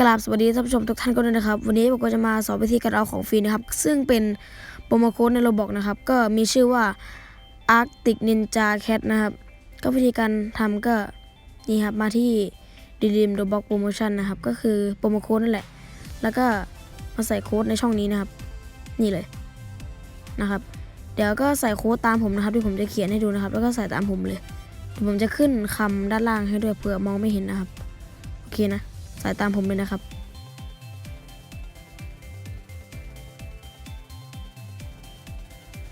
กราบสวัสดีท่านผู้ชมทุกท่านกันด้วยนะครับ วันนี้ผมก็จะมาสอนวิธีการเอาของฟรีนะครับ ซึ่งเป็นโปรโมโค้ดในโรบอกนะครับ ก็มีชื่อว่า Arctic Ninja Cat นะครับ ก็วิธีการทำก็นี่ครับมาที่ดีดีมโรบอกโปรโมชั่นนะครับ ก็คือโปรโมโค้ดนั่นแหละ แล้วก็มาใส่โค้ดในช่องนี้นะครับ นี่เลยนะครับ เดี๋ยวก็ใส่โค้ดตามผมนะครับที่ผมจะเขียนให้ดูนะครับ แล้วก็ใส่ตามผมเลยผมจะขึ้นคำด้านล่างให้ด้วยเผื่อมองไม่เห็นนะครับโอเคนะ สายตามผมเลยนะครับ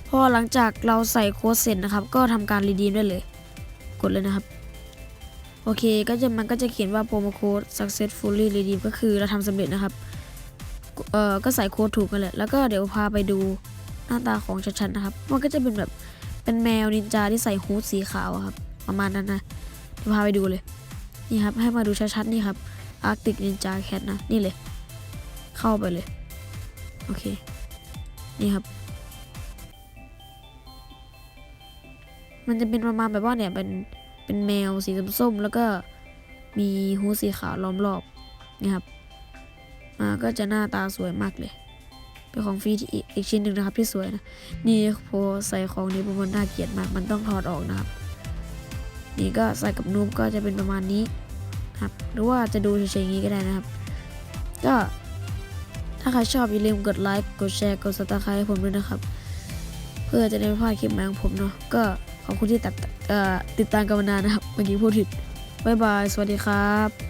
พอหลังจากเราใส่โค้ดเสร็จนะครับ ก็ทำการรีดีมได้เลย กดเลยนะครับ โอเคก็จะมันก็จะเขียนว่าโปรโมโค้ด successfully redeem ก็คือเราทำสำเร็จนะครับ เอ่อ ก็ใส่โค้ดถูกกันแหละ แล้วก็เดี๋ยวพาไปดูหน้าตาของชัดๆนะครับ มันก็จะเป็นแบบเป็นแมวนินจาที่ใส่ฮูดสีขาวครับ ประมาณนั้นนะเดี๋ยวพาไปดูเลย นี่ครับ ให้มาดูชัดๆนี่ครับ Arctic Ninja Cat นะ นี่เลย เข้าไปเลย โอเค นี่ครับ มันจะเป็นประมาณแบบว่าเนี่ย เป็น เป็นแมวสีส้มๆแล้วก็มีหูสีขาวล้อมรอบนี่ครับ มาก็จะหน้าตาสวยมากเลย เป็นของฟรีที่อีกชิ้นหนึ่งนะครับที่สวยนะ นี่พอใส่ของนี้มันน่าเกลียดมาก มันต้องถอดออกนะครับ นี่ก็ใส่กับนูบก็จะเป็นประมาณนี้ ครับหรือว่าจะดูเฉยๆอย่างนี้ก็ได้นะครับ ก็ถ้าใครชอบอย่าลืมกดไลค์กดแชร์กดซับสไครต์ให้ผมด้วยนะครับ เพื่อจะได้ไม่พลาดคลิปใหม่ของผมเนาะก็ขอบคุณที่ติดตามกันมานานนะครับ เมื่อกี้พูดผิดบ๊ายบาย สวัสดีครับ